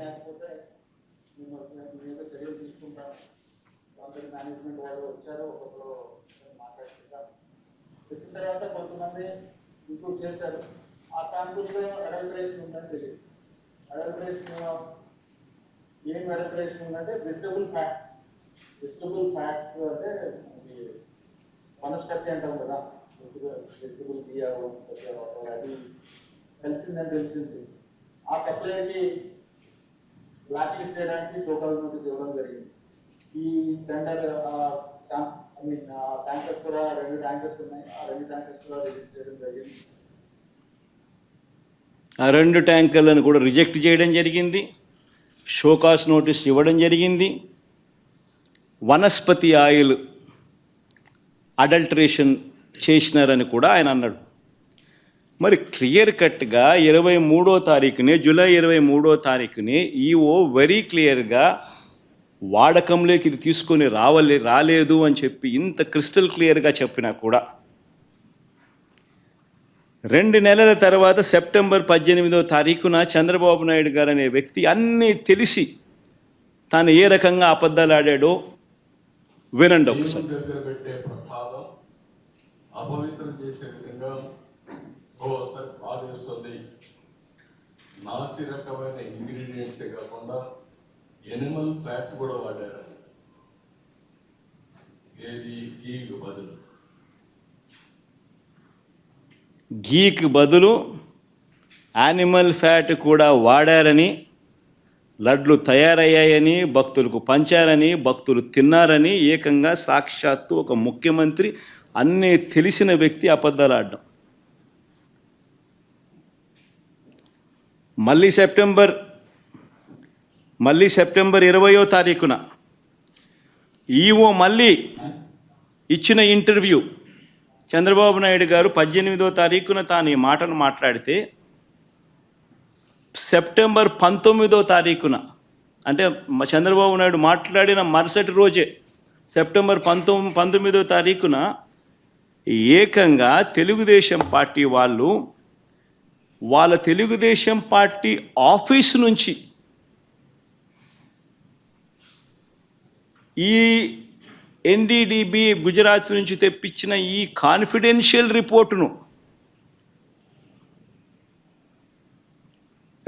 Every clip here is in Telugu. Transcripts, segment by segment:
లేకపోతే మేము ఏదో చర్యలు తీసుకుంటాం అందరి మేనేజ్మెంట్ వాళ్ళు వచ్చారు ఒకరు మాట్లాడుకుంటాం. చెప్పిన తర్వాత కొంతమంది ఇంప్రూవ్ చేశారు. ఆ శాంపుల్స్ అడల్ట్రేషన్ ఉందని తెలియదు. అడల్ట్రేషన్ ఏం అడల్ట్రేషన్ ఉందంటే వెజిటబుల్ ఫ్యాట్స్ వెజిటబుల్ ఫ్యాట్స్ అంటే వనస్పతి అంటాం కదా. వెజిటబుల్ బియ్య వనస్పతి అది తెలిసిందని తెలిసింది. ఆ సప్లైకి బ్లాక్ లిస్ట్ చేయడానికి సోకాల్ నోటీస్ ఇవ్వడం జరిగింది. ఈ టెండర్ ఐ మీన్ ట్యాంకర్స్ కూడా రెండు ట్యాంకర్స్ ఉన్నాయి. ఆ రెండు ట్యాంకర్స్ కూడా రిజెక్ట్ చేయడం జరిగింది. ఆ రెండు ట్యాంకర్లను కూడా రిజెక్ట్ చేయడం జరిగింది. షోకాస్ నోటీస్ ఇవ్వడం జరిగింది. వనస్పతి ఆయిల్ అడల్టరేషన్ చేసినారని కూడా ఆయన అన్నాడు. మరి క్లియర్ కట్గా ఇరవై మూడో తారీఖునే జూలై ఇరవై మూడో తారీఖునే ఈఓ వెరీ క్లియర్గా వాడకంలోకి ఇది తీసుకొని రావలే రాలేదు అని చెప్పి ఇంత క్రిస్టల్ క్లియర్గా చెప్పినా కూడా. రెండు నెలల తర్వాత సెప్టెంబర్ పద్దెనిమిదో తారీఖున చంద్రబాబు నాయుడు గారు అనే వ్యక్తి అన్నీ తెలిసి తాను ఏ రకంగా అబద్ధాలు ఆడాడో వినండి ఒకసారి. చేస్తుంది నాసి రకమైన ఇంగ్రీడియంట్సే కాకుండా ఎనిమల్ ఫ్యాట్ కూడా వాడారు ఏది? గీకు బదులు. గీకి బదులు యానిమల్ ఫ్యాట్ కూడా వాడారని లడ్లు తయారయ్యాయని భక్తులకు పంచారని భక్తులు తిన్నారని ఏకంగా సాక్షాత్తు ఒక ముఖ్యమంత్రి అన్నీ తెలిసిన వ్యక్తి అబద్ధాలు ఆడడం. మళ్ళీ సెప్టెంబర్ మళ్ళీ సెప్టెంబర్ ఇరవయో తారీఖున ఈఓ మళ్ళీ ఇచ్చిన ఇంటర్వ్యూ. చంద్రబాబు నాయుడు గారు పద్దెనిమిదో తారీఖున తాను ఈ మాటను మాట్లాడితే సెప్టెంబర్ పంతొమ్మిదో తారీఖున అంటే చంద్రబాబు నాయుడు మాట్లాడిన మరుసటి రోజే సెప్టెంబర్ పంతొమ్మిది పంతొమ్మిదో తారీఖున ఏకంగా తెలుగుదేశం పార్టీ వాళ్ళు వాళ్ళ తెలుగుదేశం పార్టీ ఆఫీస్ నుంచి ఈ ఎన్డీడీబీ గుజరాత్ నుంచి తెప్పించిన ఈ కాన్ఫిడెన్షియల్ రిపోర్టును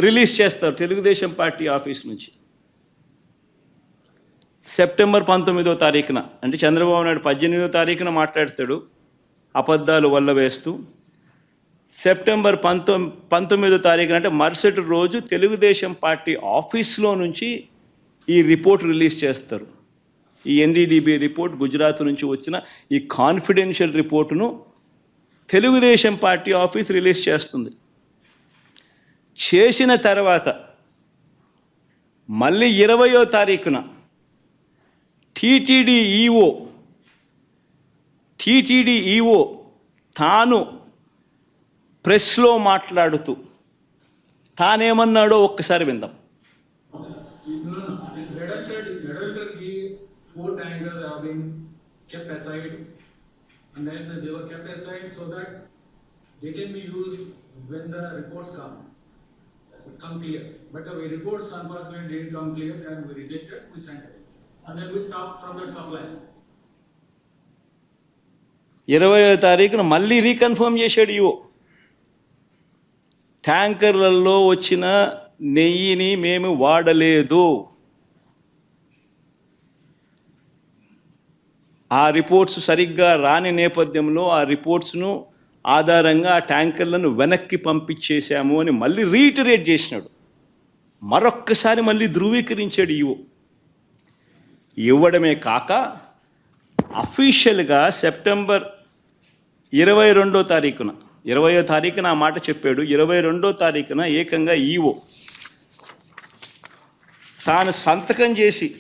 రిలీజ్ చేస్తారు తెలుగుదేశం పార్టీ ఆఫీస్ నుంచి. సెప్టెంబర్ పంతొమ్మిదో తారీఖున అంటే చంద్రబాబు నాయుడు పద్దెనిమిదో తారీఖున మాట్లాడతాడు అబద్ధాలు వల్ల వేస్తూ సెప్టెంబర్ పంతొమ్ పంతొమ్మిదో తారీఖున అంటే మరుసటి రోజు తెలుగుదేశం పార్టీ ఆఫీస్లో నుంచి ఈ రిపోర్ట్ రిలీజ్ చేస్తారు. ఈ ఎన్డీడీబీ రిపోర్ట్ గుజరాత్ నుంచి వచ్చిన ఈ కాన్ఫిడెన్షియల్ రిపోర్టును తెలుగుదేశం పార్టీ ఆఫీస్ రిలీజ్ చేస్తుంది. చేసిన తర్వాత మళ్ళీ ఇరవయో తారీఖున టీటీడీ ఈఓ టీటీడీ ఈఓ తాను ప్రెస్లో మాట్లాడుతూ తానేమన్నాడో ఒక్కసారి విందాం. ఇరవై తారీఖున మళ్ళీ రీకన్ఫర్మ్ చేశాడు ఇవో ట్యాంకర్లలో వచ్చిన నెయ్యిని మేము వాడలేదు. ఆ రిపోర్ట్స్ సరిగ్గా రాని నేపథ్యంలో ఆ రిపోర్ట్స్ను ఆధారంగా ఆ ట్యాంకర్లను వెనక్కి పంపించేశాము అని మళ్ళీ రీటరేట్ చేసినాడు. మరొక్కసారి మళ్ళీ ధృవీకరించాడు ఇవో ఇవ్వడమే కాక అఫీషియల్గా సెప్టెంబర్ ఇరవై రెండో తారీఖున ఇరవయో తారీఖున ఆ మాట చెప్పాడు. ఇరవై రెండో తారీఖున ఏకంగా ఈవో. తాను సంతకం చేసి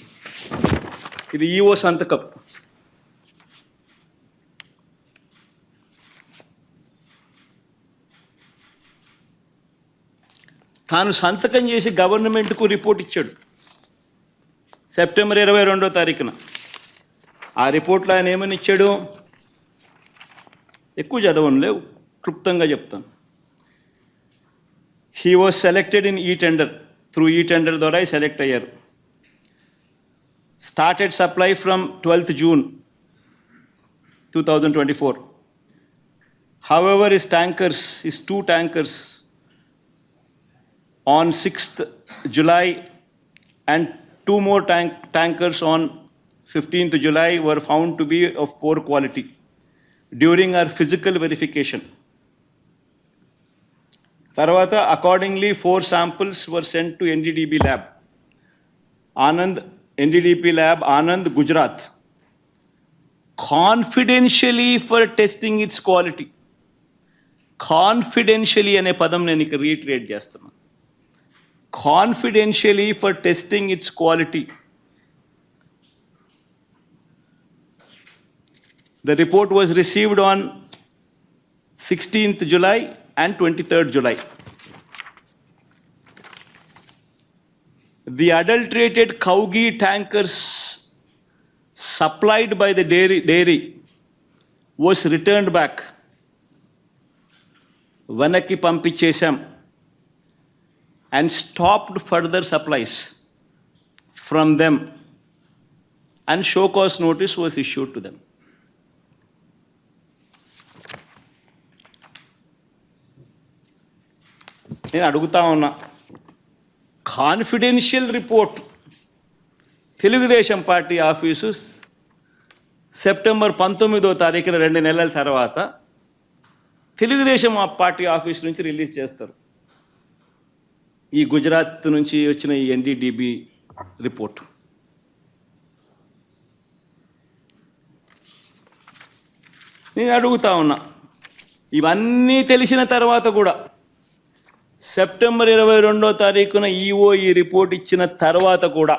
ఇది ఈవో సంతకం. తాను సంతకం చేసి గవర్నమెంట్కు రిపోర్ట్ ఇచ్చాడు. సెప్టెంబర్ ఇరవై రెండో తారీఖున. ఆ రిపోర్ట్లో ఆయన ఏమని ఇచ్చాడు? ఎక్కువ చదవను లేవు క్లుప్తంగా చెప్తాను he was selected in e tender through ఈ టెండర్ ద్వారా సెలెక్ట్ అయ్యారు started supply from twelfth June two thousand twenty four however is tankers is two tankers on 6th July and two more tank, tankers on 15th July were found to be of poor quality during our physical verification. తర్వాత accordingly four samples were sent to NDDB lab Anand NDDP lab Anand Gujarat confidentially for testing its quality confidentially అనే పదం నేను ఇక్కడ రీక్రియేట్ చేస్తున్నాను confidentially for testing its quality. The report was received on 16th July and 23rd July. The adulterated cow ghee tankers supplied by the dairy, dairy was returned back. వెనక్కి పంపించేశాం and stopped further supplies from them and show cause notice was issued to నేను అడుగుతా ఉన్నా. Confidential report Telugu Desam party office September పంతొమ్మిదో తారీఖున రెండు నెలల తర్వాత తెలుగుదేశం పార్టీ ఆఫీస్ నుంచి రిలీజ్ చేస్తారు. ఈ గుజరాత్ నుంచి వచ్చిన ఈ ఎన్డీడీబీ రిపోర్ట్ నేను అడుగుతా ఉన్నా. ఇవన్నీ తెలిసిన తర్వాత కూడా సెప్టెంబర్ ఇరవై రెండో తారీఖున ఈఓ ఈ రిపోర్ట్ ఇచ్చిన తర్వాత కూడా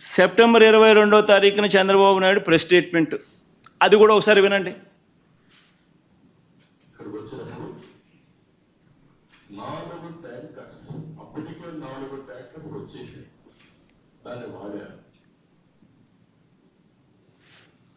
సెప్టెంబర్ ఇరవై రెండో తారీఖున చంద్రబాబు నాయుడు ప్రెస్ స్టేట్మెంట్. అది కూడా ఒకసారి వినండి. నాలుగు ట్యాంకర్స్ అప్పటికే నాలుగు ట్యాంకర్స్ వచ్చేసి దాన్ని వాడారు.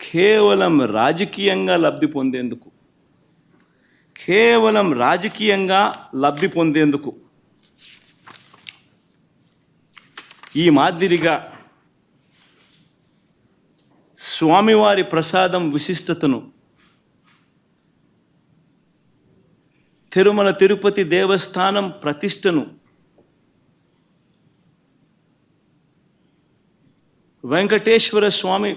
కేవలం రాజకీయంగా లబ్ధి పొందేందుకు. కేవలం రాజకీయంగా లబ్ధి పొందేందుకు. ఈ మాదిరిగా స్వామివారి ప్రసాదం విశిష్టతను తిరుమల తిరుపతి దేవస్థానం ప్రతిష్టను వెంకటేశ్వర స్వామి